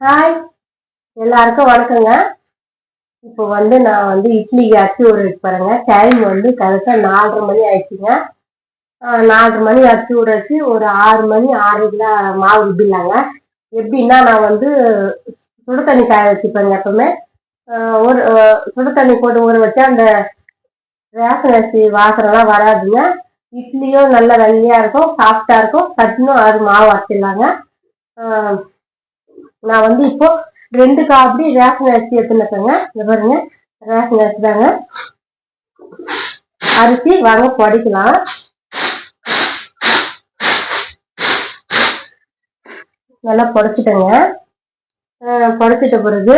Hi எல்லாருக்கும் வணக்கங்க. இப்போ வந்து நான் வந்து இட்லிக்கு அரிசி ஊற வச்சு பாருங்க டைம் வந்து கரெக்டாக நாலரை மணி ஆயிடுச்சுங்க. நாலரை மணி அரிசி ஊற வச்சு ஒரு ஆறு மணி ஆறுக்குலாம் மாவு ருபிலாங்க எப்படின்னா நான் வந்து சுடு தண்ணி காய வச்சுப்பேங்க எப்பவுமே. ஒரு சுடு தண்ணி போட்டு ஊற வச்சா அந்த ரேஷன் அரிசி வாசனைலாம் வராதுங்க. இட்லியும் நல்லா வெள்ளையாக இருக்கும் சாஃப்டாக இருக்கும். சட்டுன்னு அது மாவு அரைச்சிடலாங்க. நான் வந்து இப்போ ரெண்டு காப்பி ரேஷன் அரிசி எடுத்துனேங்க இங்க பாருங்க. ரேஷன் அரிசி தாங்க அரிசி வாங்க பொடிக்கலாம். நல்லா பொடிச்சிட்டேங்க. பொடிச்சிட்ட பிறகு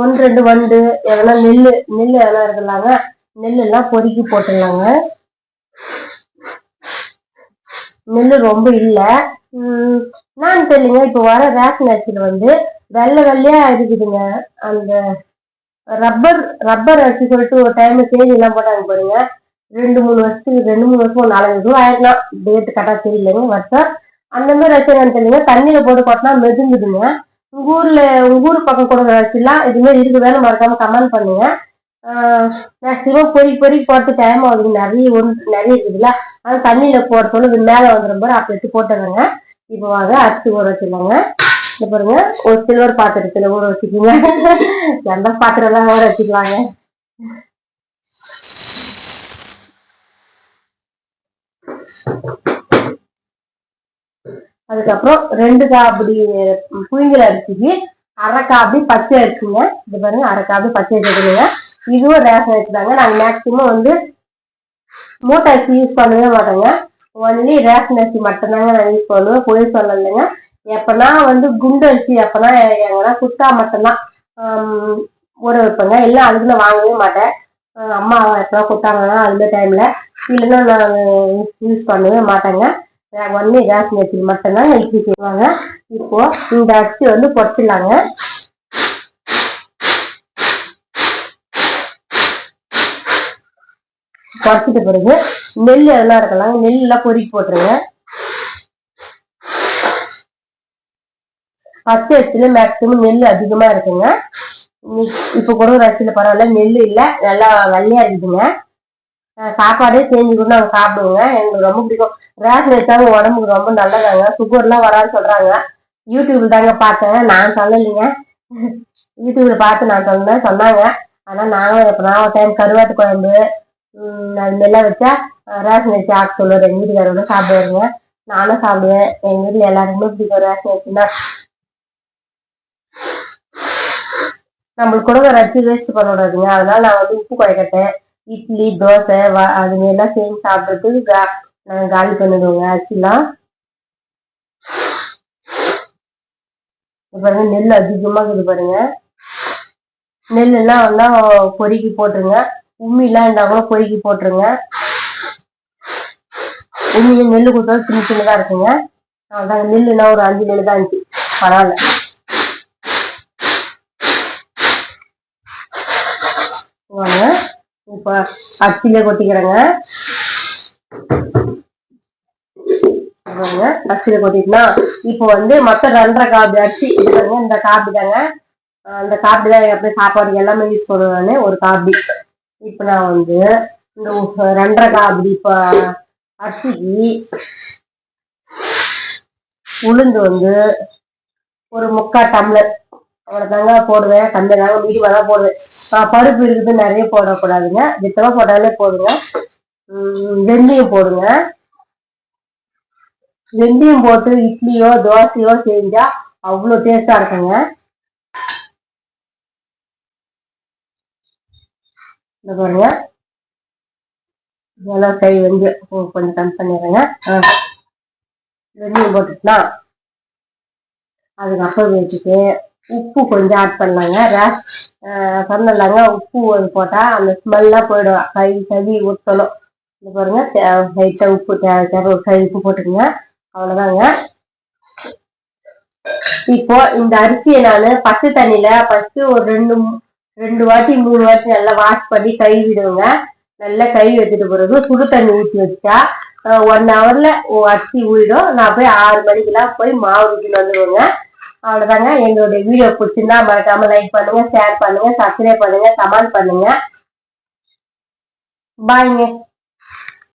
ஒன்று ரெண்டு வண்டு எதனா நெல் நெல் எதனா இருக்கலாங்க நெல் எல்லாம் பொறுக்கி போட்டுடலாங்க. நெல் ரொம்ப இல்லை. நான் தெரியலங்க இப்போ வர ரேஷன் அரிசியில் வந்து வெள்ளை வெள்ளையா இருக்குதுங்க அந்த ரப்பர் ரப்பர் அரிசி சொல்லிட்டு ஒரு டைம் சேஞ்ச் எல்லாம் போட்டாங்க பாருங்க. ரெண்டு மூணு வருஷத்துக்கு ரெண்டு மூணு வருஷம் நாலஞ்சு வருஷம் ஆயிருக்கலாம். டேட் கரெக்டாக தெரியலங்க வருஷம். அந்த மாதிரி அரிசி என்னன்னு தெரியல தண்ணியில போட்டு கொட்டினா மெதுங்குதுங்க. உங்க ஊர்ல உங்க ஊர் பக்கம் கொடுக்குற அரிசிலாம் இதுமாரி இருக்குதான்னு மறக்காம கமெண்ட் பண்ணுங்க. மேக்சிமம் பொறி பொறி போட்டு டைம் ஆகுது நிறைய ஒன்று நிறைய இருக்குதுல்ல. ஆனால் தண்ணியில போடுறதோட இது மேலே வந்துடும் போது அப்போ எடுத்து போட்டுறேங்க. இப்போ வாங்க அரிசி ஊற வச்சிருவாங்க இந்த பாருங்க ஒரு சில்வர் பாத்திரத்துல ஊற வச்சுக்கோங்க எந்த பாத்திரம் எல்லாம் ஊற வச்சுக்கலாங்க அதுக்கப்புறம் ரெண்டு காபடி புயங்கல் அரிசிக்கு அரை காப்பி பச்சை அரிசிங்க. இது பாருங்க அரை காப்பி பச்சை எடுத்துக்கோங்க இதுவும் ரேஷன் எடுத்துதாங்க தாங்க. நாங்கள் மேக்சிமம் வந்து மூட்டை அரிசி யூஸ் பண்ணவே மாட்டோங்க. ஒன்லி ரேஷன் அரிசி மட்டும்தாங்க நான் யூஸ் பண்ணுவேன். பொய் சொல்லலைங்க. எப்பனா வந்து குண்டு அரிசி எப்பனா எங்கன்னா குத்தா மட்டும்தான். ஊற வைப்பேங்க. இல்லை அதுக்குள்ள வாங்கவே மாட்டேன். அம்மா எப்போ கொடுத்தாங்கன்னா அந்த டைம்ல இல்லைன்னா நான் யூஸ் பண்ணவே மாட்டேங்க. ஒன்லி ரேஷன் அரிசி மட்டும்தான் ஹெல்ப் செய்வாங்க இப்போ இந்த அரிசி வந்து பொடிச்சிடலாங்க வறுத்துட்ட பிறகு நெல் எதனா இருக்கலாம் நெல் எல்லாம் பொறுக்கி போட்டுருங்க. பத்து இடத்துல மேக்சிமம் நெல் அதிகமா இருக்குங்க. இப்ப கூட ஒரு அரிசியில பரவாயில்ல நெல் இல்ல நல்லா வெள்ளையா இருக்குதுங்க. சாப்பாடே செஞ்சு கூட நாங்க சாப்பிடுவோங்க. எங்களுக்கு ரொம்ப பிடிக்கும். ரேஷன் வச்சாங்க உடம்புக்கு ரொம்ப நல்லதாங்க. சுகர்லாம் வராது சொல்றாங்க. யூடியூப்ல தாங்க பார்த்தேன். நான் சொல்லலைங்க. யூடியூப்ல பார்த்து நான் சொன்னேன் சொன்னாங்க. ஆனா நாங்களும் எப்ப நான் ஒரு டைம் கருவாட்டு குழம்பு அது மாதிரிலாம் வச்சா ரேஷன் அரிசி ஆக்க சொல்லுவார் எங்கள் வீட்டுக்காரோட சாப்பிடுவாருங்க நானும் சாப்பிடுவேன். எங்கள் வீட்டில் எல்லாருக்குமே பிடிக்கும் ரேஷன் அரிசினா நம்மளுக்கு கூட அரிசி வேஸ்ட் பண்ணக்கூடாதுங்க அதனால நான் வந்து உப்பு குறைக்கட்டேன் இட்லி தோசை அது மாதிரிலாம் செஞ்சு சாப்பிட்றதுக்கு கா நாங்கள் காலி பண்ணிடுவோங்க. அரிசிலாம் பாருங்க நெல் அதிகமாக இருக்குது பாருங்க. நெல் எல்லாம் பொறுக்கி போட்டுருங்க. உம்மிலாம் இருந்தா கூட பொறுக்கி போட்டுருங்க. உண்மையில நெல் கொடுத்தா சின்ன சின்னதா இருக்குங்க. அதான் நெல்லுனா ஒரு அஞ்சு நெல் தான் இருந்துச்சு பரவாயில்ல. வாங்க இப்ப அச்சிலே கொட்டிக்கிறேங்க. அச்சில கொட்டிட்டுனா இப்போ வந்து மத்த ரெண்டரை காப்பி அரிசி இந்த காப்பி தாங்க அந்த காப்பி தான் எப்படி சாப்பாடு எல்லாமே யூஸ் பண்ணுவேன் ஒரு காப்பி இப்போ நான் வந்து இந்த ரெண்டரை காப்பி இப்போ அரிசிக்கு உளுந்து வந்து ஒரு முக்கா டம்ளர். அவ்வளோதாங்க போடுவேன். கம்மி தாங்க மீடியமாக தான் போடுவேன். பருப்பு இருக்குது நிறைய போடக்கூடாதுங்க. வித்தமாக போட்டாலே போடுங்க வெந்தயம் போடுங்க. வெந்தயம் போட்டு இட்லியோ தோசையோ செஞ்சா அவ்வளோ டேஸ்டா இருக்குங்க. இந்த பாருங்க. இதெல்லாம் கை வந்து கொஞ்சம் கம்மி பண்ணிடுறேங்க. வெந்தயம் போட்டுட்டுனா அதுக்கப்புறம் வச்சுட்டு உப்பு கொஞ்சம் ஆட் பண்ணலாங்க. ரேஷ் சொன்னலாங்க உப்பு ஒரு போட்டால் அந்த ஸ்மெல்லாம் போயிடும். கை கவி ஊற்றணும் இது பாருங்க லைட்டாக உப்பு தேவை கை உப்பு போட்டுக்கோங்க. அவ்வளோதாங்க இப்போ இந்த அரிசியை நான் பச்சை தண்ணியில ஃபஸ்ட்டு ஒரு ரெண்டு ரெண்டு வாட்டி மூணு வாட்டி நல்லா வாஷ் பண்ணி கை விடுங்க. நல்லா கை வச்சுட்டு பிறகு சுடு தண்ணி ஊற்றி வச்சா ஒன் ஹவர்ல அரிசி ஊறிடும் நான் போய் ஆறு மணிக்கெல்லாம் போய் மாவு ஊற்றிட்டு வந்துடுவேங்க அவ்வளோதாங்க எங்களுடைய வீடியோ பிடிச்சிருந்தா மறக்காம லைக் பண்ணுங்க ஷேர் பண்ணுங்க சப்ஸ்கிரைப் பண்ணுங்க கமெண்ட் பண்ணுங்க. பாய்ங்க